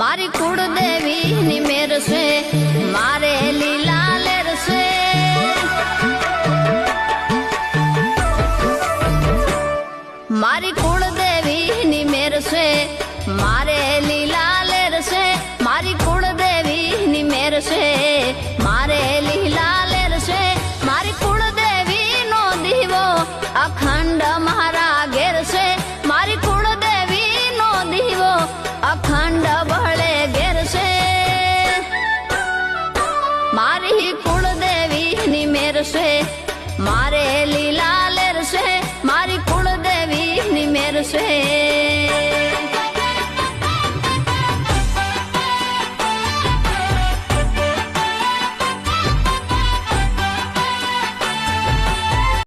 મારી કુળ દેવી ની મેર છે, મારે લીલા લેર છે. મારી કુળ દેવી ની મેર છે, મારે લીલા લેર છે. મારી કુળ દેવી ની મેર છે, મારે લીલા લેર છે. મારી કુળ દેવી નો દીવો અખંડ મારા ઘેર છે. મારી કુળ દેવી નો દીવો અખંડ મારી કુળદેવી ની મેરશે મારે લીલા લેરશે મારી કુળદેવી ની મેરશે